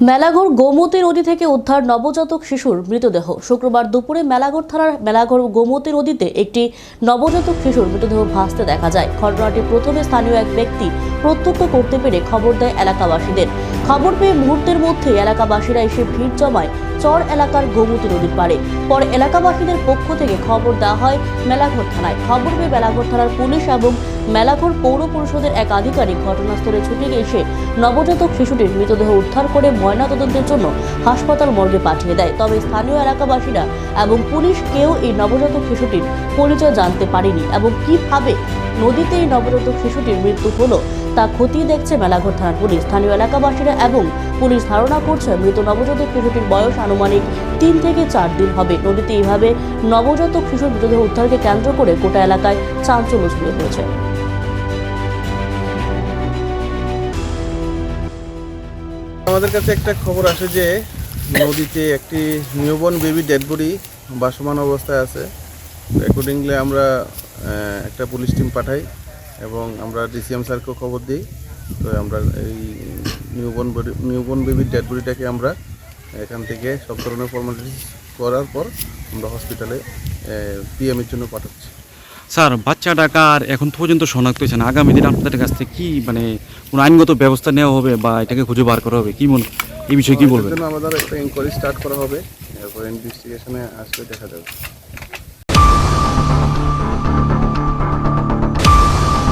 মেলাঘর গোমতী নদী থেকে উদ্ধার নবজাতক শিশুর মৃতদেহ। শুক্রবার দুপুরে মেলাঘর থানার মেলাঘর গোমতী নদীতে একটি নবজাতক শিশুর মৃতদেহ ভাসতে দেখা যায়। ঘটনাটি প্রথমে স্থানীয় এক ব্যক্তি প্রত্যক্ষ করতে পেরে খবর দেয় এলাকাবাসীদের। খবর পেয়ে মুহূর্তের মধ্যে এলাকাবাসীরা এসে ভিড় জমায় চর এলাকার গোমতী নদীর পাড়ে। পরে এলাকাবাসীদের পক্ষ থেকে খবর দেওয়া হয় মেলাঘর থানায়। খবর পেয়ে মেলাঘর থানার পুলিশ এবং মেলাঘর পৌর পরিষদের এক আধিকারিক ঘটনাস্থলে ছুটে এসে নবজাতক শিশুটির মৃতদেহ উদ্ধার করে ময়নাতদন্তের জন্য হাসপাতাল মর্গে পাঠিয়ে দেয়। তবে স্থানীয় এলাকাবাসীরা এবং পুলিশ কেউ এই নবজাতক শিশুটির পরিচয় জানতে পারেনি এবং কীভাবে নদীতে এই নবজাতক শিশুটির মৃত্যু হলো তা খতিয়ে দেখছে মেলাঘর থানার পুলিশ। স্থানীয় এলাকাবাসীরা এবং পুলিশ ধারণা করছে মৃত নবজাতক শিশুটির বয়স আনুমানিক তিন থেকে চার দিন হবে। নদীতে এইভাবে নবজাতক শিশুর মৃতদেহ উদ্ধারকে কেন্দ্র করে গোটা এলাকায় চাঞ্চল্য ছড়িয়ে পড়েছে। আমাদের কাছে একটা খবর আসে যে নদীতে একটি নিউবর্ন বেবি ডেড বডি বাসমান অবস্থায় আছে। অ্যাকর্ডিংলি আমরা একটা পুলিশ টিম পাঠাই এবং আমরা ডিসিএম স্যারকেও খবর দিই। তো আমরা এই নিউবর্ন বডি, নিউবর্ন বেবির ডেড বডিটাকে আমরা এখান থেকে সব ধরনের ফর্মালিটিস করার পর আমরা হসপিটালে পিএমের জন্য পাঠাচ্ছি। স্যার বাচ্চা ডাকার এখন তো পর্যন্ত শনাক্ত হয়েছে না। আগামী দিন আপনাদের কাছ থেকে কি মানে কোনো আইনগত ব্যবস্থা নেওয়া হবে বা এটাকে খুঁজে বার করা হবে? কি মনে এই বিষয়ে কি বলবেন? আমাদের একটা ইনকোয়ারি স্টার্ট করা হবে। এরপর ইনভেস্টিগেশনে আসলে দেখা যাবে।